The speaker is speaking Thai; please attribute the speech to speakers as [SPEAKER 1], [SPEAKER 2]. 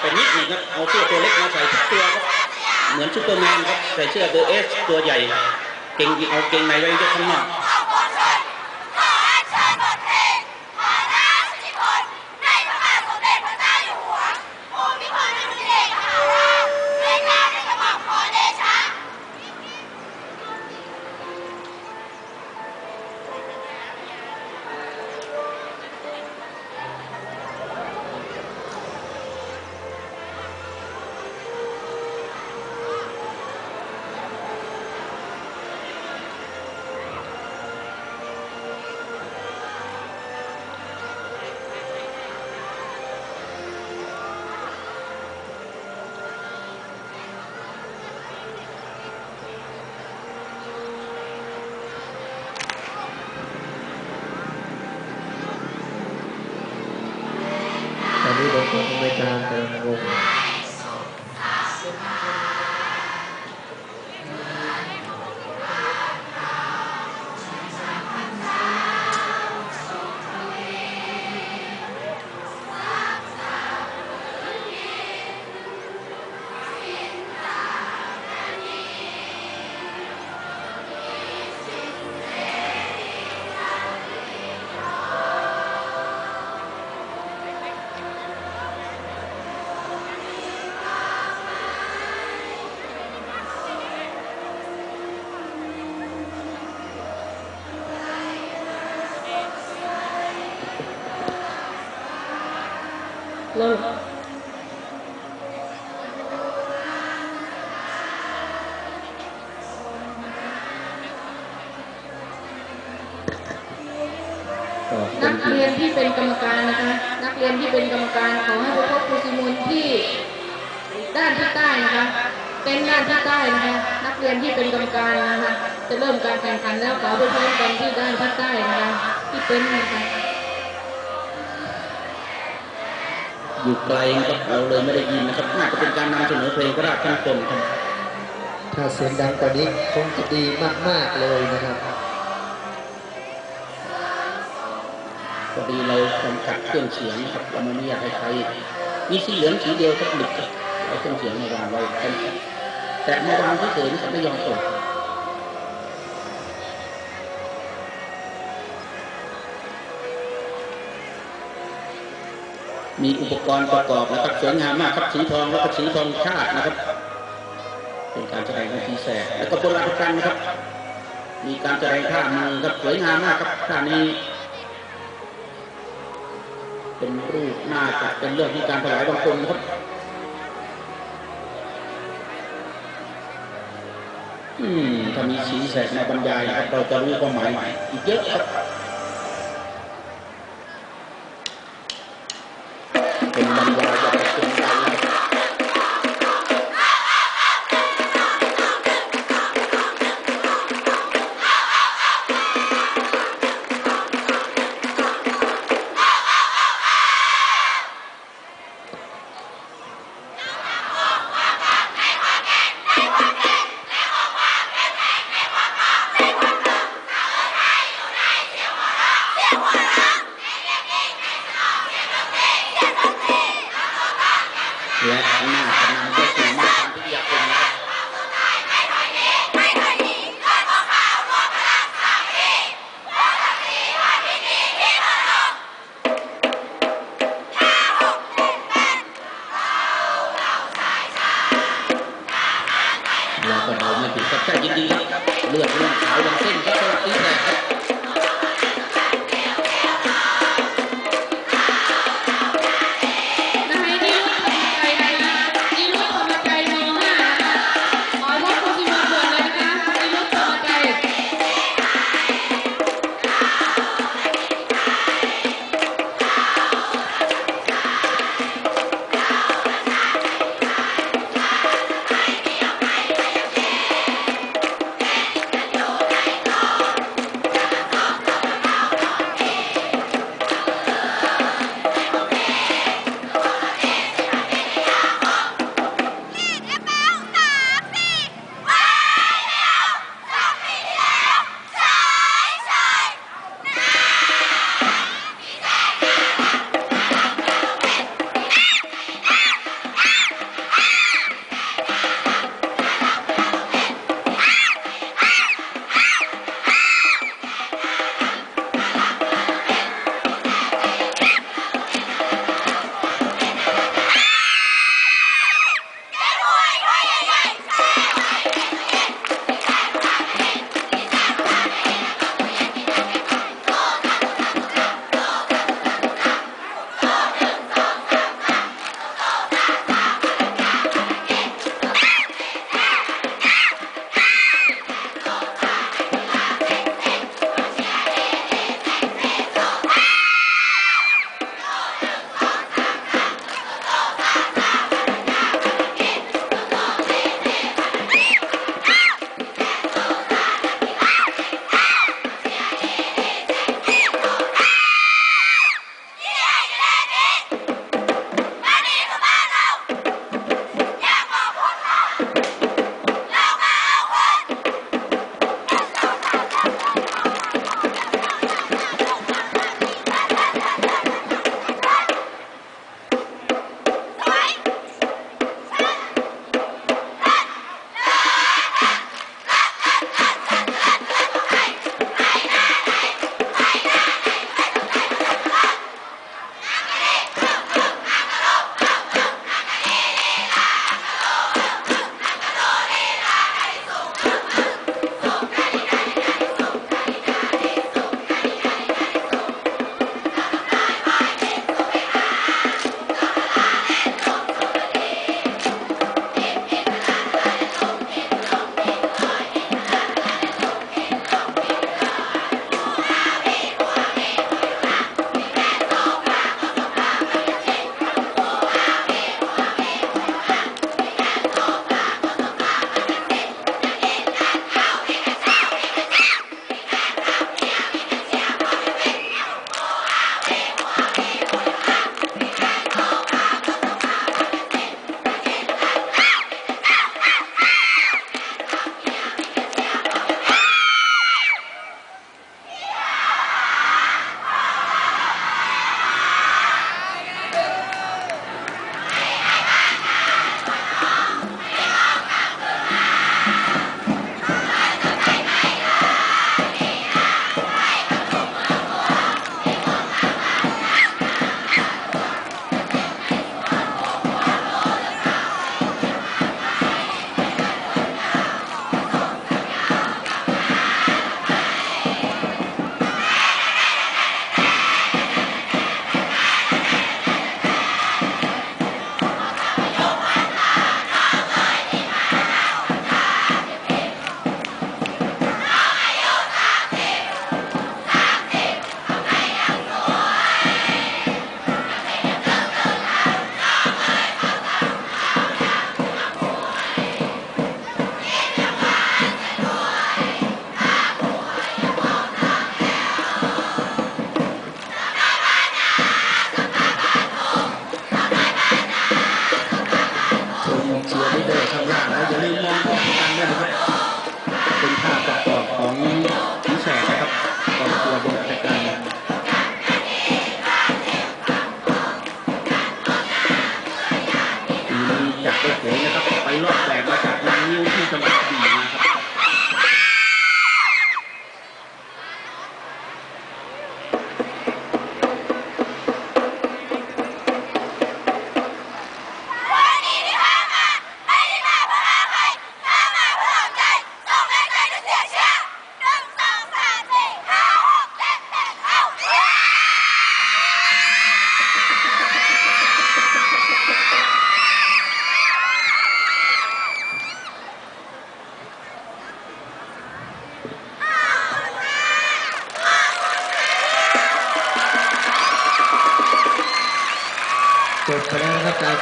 [SPEAKER 1] ไปนิดหนึงครับเอาเสื้อตัวเล็กมาใส่ทุกตัวครับเหมือนซูเปอร์แมนครับใส่เสื้อตัวเอสตัวใหญ่ เก่งเอาเก่งในไว้ข้างนอก
[SPEAKER 2] ลิก
[SPEAKER 3] นัก
[SPEAKER 4] เรียนที่เป็นกรรมการนะคะ นักเรียนที่เป็นกรรมการขอให้พบครูซิมูลที่ด้านที่ใต้นะคะเต็นด้านที่ใต้นะคะนักเรียนที่เป็นกรรมการนะคะ จะเริ่มการแข่งขันแล้วขอไปพบกันที่ด้านที่ใต้นะคะที่เต็นท์นะคะ
[SPEAKER 1] อยู่ไกลครับเราเลยไม่ได้ยินนะครับน่าจะเป็นการนำเสนอเพลงพระราชนิพนธ์ครับ
[SPEAKER 3] ถ้าเสียงดังกว่านี้คงจะดีมาก ๆ เลยนะครับ
[SPEAKER 1] พอดีเราจำกัดเครื่องเสียงนะครับเราไม่อนุญาตให้ใครมีสีเหลืองสีเดียวครับหลุดครับเอาเครื่องเสียงมาวางไว้จำกัดแต่มาวางเฉยๆนะครับไม่ยอมเปิ มีอุปกรณ์ประกอบนะครับสวยงามมากครับสีทองแล้วก็สีทองชาตินะครับ เป็นการแสดงของทีแสกแล้วก็โบราณกันนะครับ มีการแสดงท่ามือครับสวยงามมากครับท่านี้เป็นรูปน่าจะเป็นเรื่องของการถวายบังคมนครับอืมถ้ามีสีแสกมาบรรยายนะครับเราจะรู้ความหมายอีกเยอะครับ